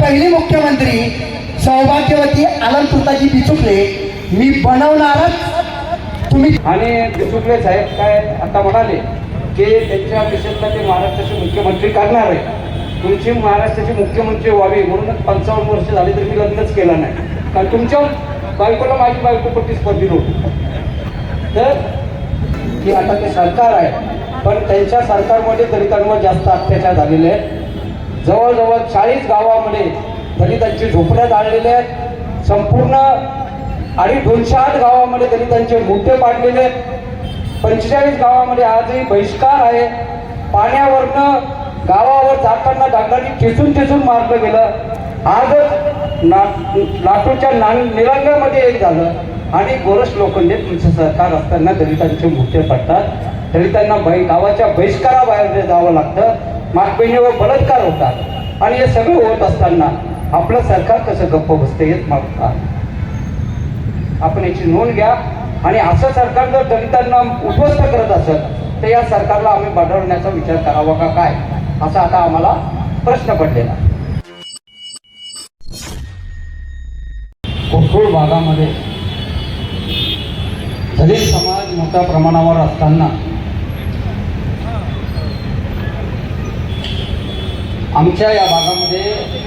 पहिली मुख्यमंत्री सौभाग्यवती अलंकृताजी बिचुकले मी बनवणारच तुम्ही. आणि बिचुकले साहेब काय आता म्हणाले की त्यांच्या मिशनला ते महाराष्ट्राचे मुख्यमंत्री करणार आहे. तुमची महाराष्ट्राची मुख्यमंत्री व्हावी म्हणूनच पंचावन्न वर्ष झाली तरी मी लग्नच केलं नाही. कारण तुमच्या बायकोला माझी बायको प्रतिस्पर्धी नव्हती? तर की आता ते सरकार आहे. पण त्यांच्या सरकारमध्ये दलितांवर जास्त अत्याचार झालेले आहेत. जवळजवळ चाळीस गावामध्ये दलितांची झोपड्या जाळलेल्या आहेत. संपूर्ण आणि दोनशे आठ गावामध्ये दलितांचे मुद्दे पाडलेले आहेत. पंचेचाळीस गावामध्ये आजही बहिष्कार आहे. पाण्यावरनं गावावर जाताना डांगरांनी ठेचून ठेचून मारलं गेलं. आजच ना लातूरच्या ना निलंग्यामध्ये एक झालं. आणि गोरस लोखंडे तुमचं सरकार असताना दलितांचे मुद्दे पडतात. दलितांना बै गावाच्या बहिष्काराबाहेर जावं लागतं मागबहिणीवर बलात्कार होतात. आणि हे सगळं होत असताना आपलं सरकार कसं गप्प बसते हेच मागतात. आपण याची नोंद घ्या. आणि असं सरकार जर दलितांना उद्ध्वस्त करत असेल तर या सरकारला आम्ही बदलण्याचा विचार करावा का काय? असा आता आम्हाला प्रश्न पडलेला कोथरूड भागामध्ये दलित समाज मोठ्या प्रमाणावर असताना आमच्या या भागामध्ये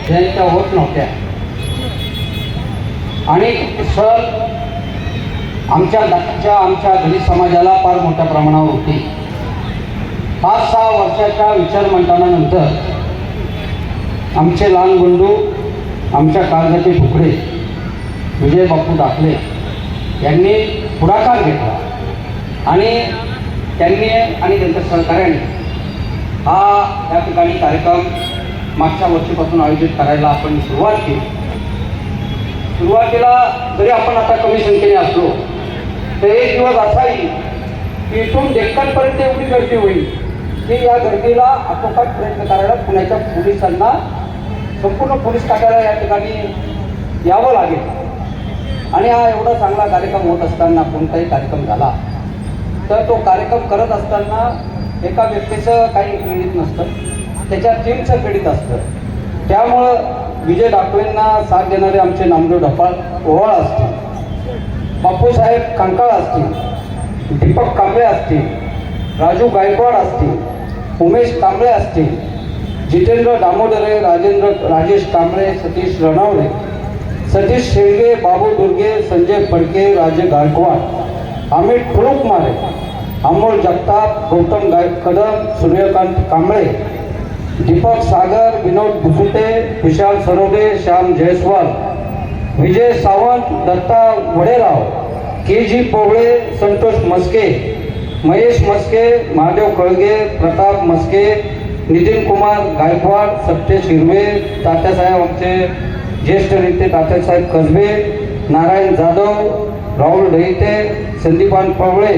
जयंत्या होत नव्हत्या. आणि सर आमच्या दाच्या आमच्या दलित समाजाला फार मोठ्या प्रमाणावर होती. पाच सहा वर्षाच्या विचार मंडळानंतर आमचे लहान बंधू आमच्या काळजाचे तुकडे विजय बापू दाखले यांनी पुढाकार घेतला. आणि त्यांनी आणि त्यांच्या सहकार्याने हा या ठिकाणी कार्यक्रम मागच्या वर्षीपासून आयोजित करायला आपण सुरुवात केली. सुरुवातीला जरी आपण आता कमी संख्येने असलो तर एक दिवस असा येईल की इथून डेक्कनपर्यंत एवढी गर्दी होईल की या गर्दीला आटोकाट प्रयत्न करायला पुण्याच्या पोलिसांना संपूर्ण पोलीस खात्याला या ठिकाणी यावं लागेल. आणि हा एवढा चांगला कार्यक्रम होत असताना कोणताही कार्यक्रम झाला तर तो कार्यक्रम करत असताना एका व्यक्तीचं काही पीडित नसतं त्याच्या टीमचं पीडित असतं. त्यामुळं विजय डाकवेंना साथ देणारे आमचे नामदेव ढपाळ ओवाळ असतील बापूसाहेब कंकाळ असतील दीपक कांबळे असतील राजू गायकवाड असतील उमेश कांबळे असतील जितेंद्र दामोदरे राजेंद्र राजेश कांबळे सतीश रणवणे सतीश शेळगे बाबू दुर्गे संजय फडके राजे गायकवाड अमित ठुळुकमारे अमोल जगताप गौतम गायक कदम सूर्यकांत कांबळे दीपक सागर विनोद भुसुते विशाल सरोदे श्याम जयस्वाल विजय सावंत दत्ता वडेराव के जी पोवळे संतोष मस्के महेश मस्के महादेव कळगे प्रताप मस्के नितीन कुमार गायकवाड सत्य शिरवे तात्यासाहेब आमचे ज्येष्ठ नेते तात्यासाहेब कसबे नारायण जाधव राहुल ढईते संदीपान पवळे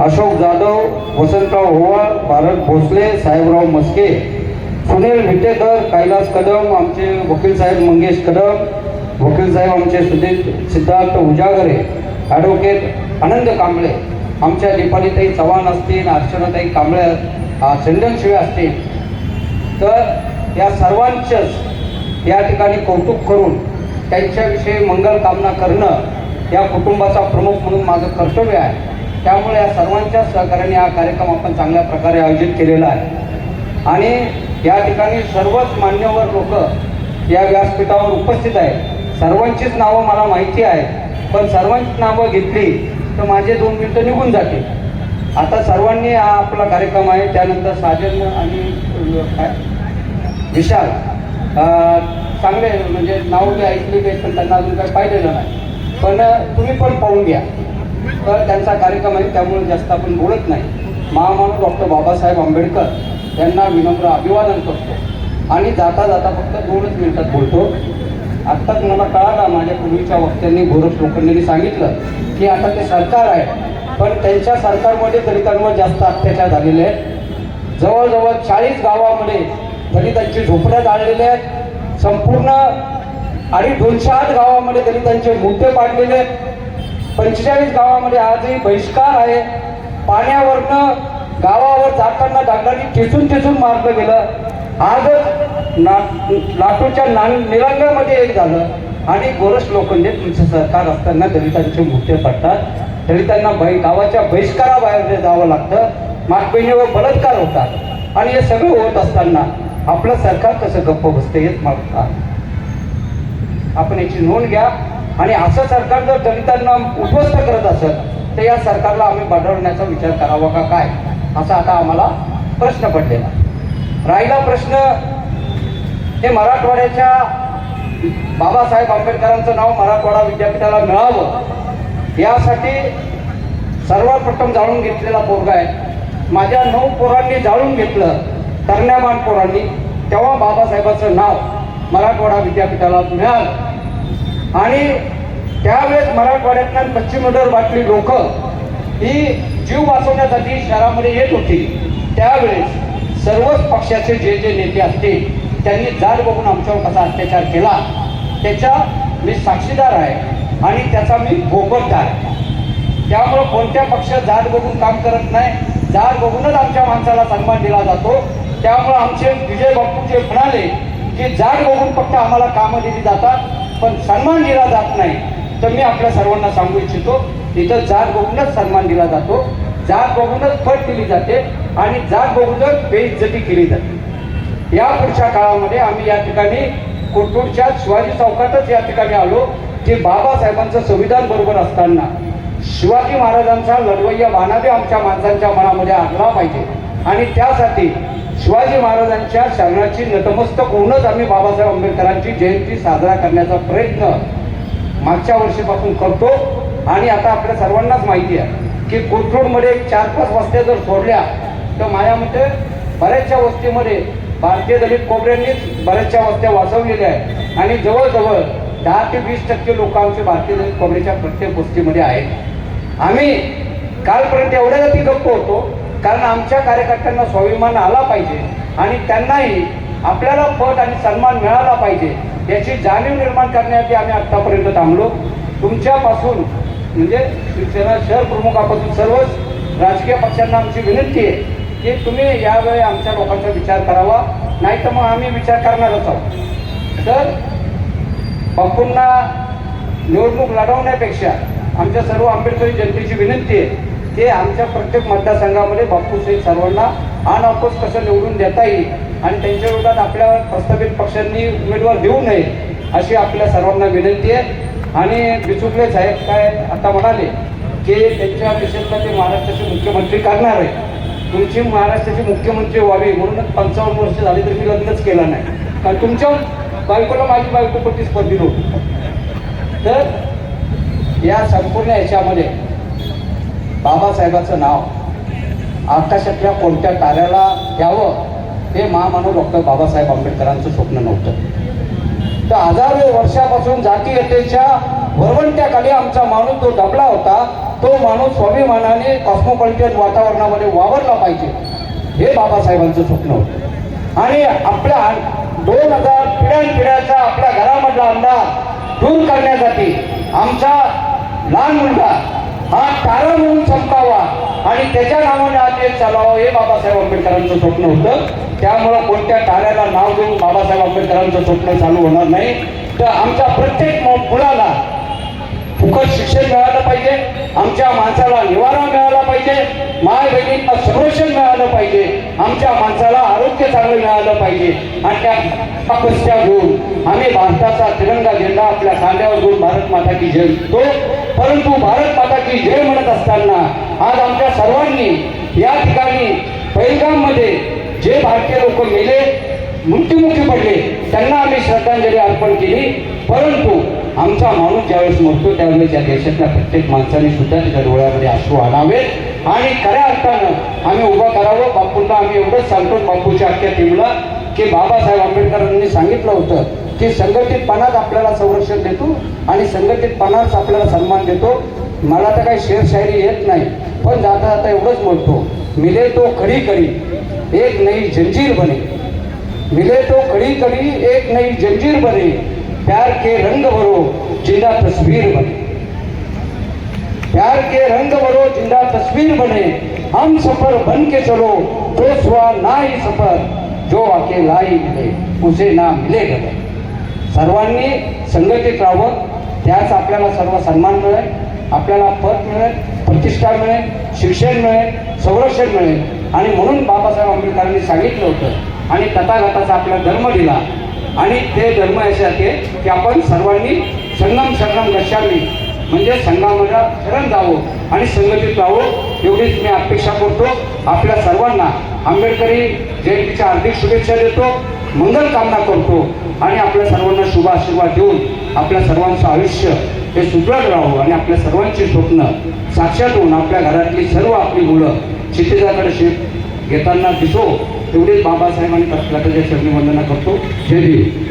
अशोक जाधव वसंतराव ओवाळ भारत भोसले साहेबराव मस्के सुनील विटेकर कैलास कदम आमचे वकील साहेब मंगेश कदम वकील साहेब आमचे सुधीर सिद्धार्थ उजागरे ॲडव्होकेट आनंद कांबळे आमच्या दीपालीताई चव्हाण असतील अर्चनाताई कांबळे चंदन शिवे असतील. तर या सर्वांचंच या ठिकाणी कौतुक करून त्यांच्याविषयी मंगल कामना करणं या कुटुंबाचा प्रमुख म्हणून माझं कर्तव्य आहे. त्यामुळे या सर्वांच्या सहकार्याने हा कार्यक्रम आपण चांगल्या प्रकारे आयोजित केलेला आहे. आणि या ठिकाणी सर्वच मान्यवर लोक या व्यासपीठावर उपस्थित आहेत. सर्वांचीच नावं मला माहिती आहे पण सर्वांची नावं घेतली तर माझे दोन मिनटं निघून जाते आता सर्वांनी हा आपला कार्यक्रम आहे. त्यानंतर साजन आणि काय? विशाल. चांगले म्हणजे नाव मी ऐकली नाही पण त्यांना अजून काही पाहिलेलं नाही. पण तुम्ही पण पाहून घ्या. तर त्यांचा कार्यक्रम आहे त्यामुळे जास्त आपण बोलत नाही. महामानव डॉक्टर बाबासाहेब आंबेडकर यांना विनम्र अभिवादन करतो. आणि जाता जाता फक्त दोनच मिनिटात बोलतो. आत्ताच मला कळाला माझ्या पूर्वीच्या वक्त्यांनी गोरख लोखंडेंनी सांगितलं की आता ते सरकार आहे. पण त्यांच्या सरकारमध्ये दलितांवर जास्त अत्याचार झालेले आहेत. जवळजवळ चाळीस गावामध्ये दलितांची झोपड्या जाळलेल्या आहेत. संपूर्ण आणि दोनशे आठ गावामध्ये दलितांचे मुद्दे पाडलेले आहेत. पंचेचाळीस गावामध्ये आजही बहिष्कार आहे. पाण्यावरनं गावावर जाताना डागांनी ठेचून ठेचून मारलं गेलं. आजच ना लातूरच्या ना निरंगामध्ये एक झालं. आणि गोरस लोखंडे तुमचं सरकार असताना दलितांचे मुद्दे पडतात. दलितांना बै गावाच्या बहिष्काराबाहेर जावं लागतं. मागबहिणीवर बलात्कार होतात. आणि हे सगळं होत असताना आपलं सरकार कसं गप्प बसते हेच मला आपण याची नोंद घ्या. आणि असं सरकार जर दलितांना उद्ध्वस्त करत असेल तर या सरकारला आम्ही बदलण्याचा विचार करावा का काय? असा आता आम्हाला प्रश्न पडलेला राहिला प्रश्न हे मराठवाड्याच्या बाबासाहेब आंबेडकरांचं नाव मराठवाडा विद्यापीठाला मिळावं यासाठी सर्वात प्रथम जाणून घेतलेला पोरगा आहे. माझ्या नऊ पोरांनी जाणून घेतलं तरण्यामान पोरांनी तेव्हा बाबासाहेबाचं नाव मराठवाडा विद्यापीठाला मिळालं. आणि त्यावेळेस मराठवाड्यातल्या पश्चिम विदर्भातली लोक ही जीव वाचवण्यासाठी शहरामध्ये येत होती. त्यावेळेस सर्वच पक्षाचे जे जे नेते असतील त्यांनी जात बघून आमच्यावर कसा अत्याचार केला त्याच्या मी साक्षीदार आहे आणि त्याचा मी भोगतदार आहे त्यामुळं कोणत्या पक्ष जात बघून काम करत नाही जात बघूनच आमच्या माणसाला सन्मान दिला जातो. त्यामुळं आमचे विजय बापू जे म्हणाले की जात बघून फक्त आम्हाला कामं दिली जातात पण सन्मान दिला जात नाही तर मी आपल्या सर्वांना सांगू इच्छितो इथं जात बघूनच सन्मान दिला जातो. जात बघूनच फट दिली जाते आणि जात बघूनच बेइज्जती केली जाते. या पुढच्या काळामध्ये आम्ही या ठिकाणी कोथरूडच्या शिवाजी चौकातच या ठिकाणी आलो की बाबासाहेबांचं संविधान बरोबर असताना शिवाजी महाराजांचा लढवय्या वानाबी आमच्या माणसांच्या मनामध्ये आणला पाहिजे. आणि त्यासाठी शिवाजी महाराजांच्या शरणाची नतमस्तक होऊनच आम्ही बाबासाहेब आंबेडकरांची जयंती साजरा करण्याचा प्रयत्न मागच्या वर्षीपासून करतो. आणि आता आपल्या सर्वांनाच माहिती आहे की कोथरूडमध्ये एक चार पाच वस्त्या जर सोडल्या तर माझ्या मते बऱ्याचशा वस्तीमध्ये भारतीय दलित कोबऱ्यांनीच बऱ्याचशा वस्त्या वाचवलेल्या आहेत. आणि जवळजवळ दहा ते वीस टक्के लोक आमचे भारतीय दलित कोबऱ्याच्या प्रत्येक गोष्टीमध्ये आहेत. आम्ही कालपर्यंत एवढ्या जाती गप्प होतो कारण आमच्या कार्यकर्त्यांना स्वाभिमान आला पाहिजे आणि त्यांनाही आपल्याला पद आणि सन्मान मिळाला पाहिजे याची जाणीव निर्माण करण्यासाठी आम्ही आत्तापर्यंत थांबलो. तुमच्यापासून म्हणजे शिवसेना शहर प्रमुखापासून सर्वच राजकीय पक्षांना आमची विनंती आहे की तुम्ही यावेळी आमच्या लोकांचा विचार करावा. नाही तर मग आम्ही विचार करणारच आहोत. तर बापूंना निवडणूक लढवण्यापेक्षा आमच्या सर्व आंबेडकरी जनतेची विनंती आहे ते आमच्या प्रत्येक मतदारसंघामध्ये बापूसाहेब सर्वांना आन कसं निवडून देता येईल आणि त्यांच्या विरोधात आपल्या प्रस्तावित पक्षांनी उमेदवार देऊ नये अशी आपल्या सर्वांना विनंती आहे. आणि बिचुकले साहेब काय आता म्हणाले की त्यांच्या मिशनला ते महाराष्ट्राचे मुख्यमंत्री करणार आहे. तुमची महाराष्ट्राचे मुख्यमंत्री व्हावे म्हणूनच पंचावन्न वर्ष झाली तरी मी लग्नच केलं नाही. कारण तुमच्या बायकोला माझी बायकोपट्टी प्रतिस्पर्धी नव्हती. तर या संपूर्ण याच्यामध्ये बाबासाहेबाचं नाव. आकाशातल्या कोणत्या ताऱ्याला द्यावं हे महामानव डॉक्टर बाबासाहेब आंबेडकरांचं स्वप्न नव्हतं. तर हजारो वर्षापासून जातीयतेच्या वरवंट्याखाली आमचा माणूस जो दबला होता तो माणूस स्वाभिमानाने कॉस्मोपॉलिटन वातावरणामध्ये वावरला पाहिजे हे बाबासाहेबांचं स्वप्न होतं. आणि आपल्या दोन हजार पिढ्यानपिढ्याचा आपल्या घरामधला अंदाज दूर करण्यासाठी आमचा लहान मुलगा हा तारा म्हणून चमकावा आणि त्याच्या नावाने आज चालावा हे बाबासाहेब आंबेडकरांचं स्वप्न होतं. त्यामुळं कोणत्या ताऱ्याला नाव देऊन बाबासाहेब आंबेडकरांचं स्वप्न चालू होणार नाही. तर आमच्या प्रत्येक मुलाला फुकट शिक्षण मिळालं पाहिजे. आमच्या माणसाला निवारा मिळाला पाहिजे. माय बहिणींना संरक्षण मिळालं पाहिजे. आमच्या माणसाला आरोग्य चांगलं मिळालं पाहिजे. आणि त्या तपस्या घेऊन आम्ही भारताचा तिरंगा झेंडा आपल्या खांद्यावर घेऊन भारत माता की जय तो परंतु भारत माता की जय म्हणत असताना आज आमच्या सर्वांनी या ठिकाणी पैलगाममध्ये जे भारतीय लोक मेले मृत्युमुखी पडले त्यांना आम्ही श्रद्धांजली अर्पण केली. परंतु आमचा माणूस ज्यावेळेस मरतो त्यावेळेस या देशातल्या प्रत्येक माणसाने सुद्धा त्याच्या डोळ्यामध्ये अश्रू आणावेत. आणि खऱ्या अर्थानं आम्ही उभं करावं. बापूंना आम्ही एवढंच सांगतो बापूच्या अख्ख्या टीमला की बाबासाहेब आंबेडकरांनी सांगितलं होतं की संघटितपणात आपल्याला संरक्षण देतो आणि संघटितपणाच आपल्याला सन्मान देतो. मला तर काही शेरशायरी येत नाही. पण जाता जाता एवढंच म्हणतो मिले तो खडी कडी एक नई जंजीर बने. मिले तो खडी कड़ी एक नई जंजीर बने प्यार के रंग भरो जिंदा तस्वीर बने. प्यार के रंग भरो जिंदा तस्वीर बने हम सफर बन के चलो तो स्वा ना ही सफर जो अकेला ही मिले उसे ना मिले गए सर्वांनी संघटित राहावं त्याच आपल्याला सर्व सन्मान मिळेल. आपल्याला पद मिळेल प्रतिष्ठा मिळेल शिक्षण मिळेल संरक्षण मिळेल. आणि म्हणून बाबासाहेब आंबेडकरांनी सांगितलं होतं. आणि तथागताचा आपला धर्म दिला. आणि ते धर्म असे आहे की आपण सर्वांनी संगम संगम गच्छामी म्हणजे संघामध्ये शरण जावं आणि संघटित राहावं एवढीच मी अपेक्षा करतो. आपल्या सर्वांना आंबेडकरी जयंतीच्या हार्दिक शुभेच्छा देतो मंगल कामना करतो. आणि आपल्या सर्वांना शुभ आशीर्वाद देऊन आपल्या सर्वांचं आयुष्य हे सुदृढ राहावं आणि आपल्या सर्वांची स्वप्न साक्षात होऊन आपल्या घरातली सर्व आपली मुलं क्षितिजाकडे शेत घेताना दिसो एवढेच बाबासाहेबांनी तत्काळच्या शरणी वंदना करतो. जय भीम.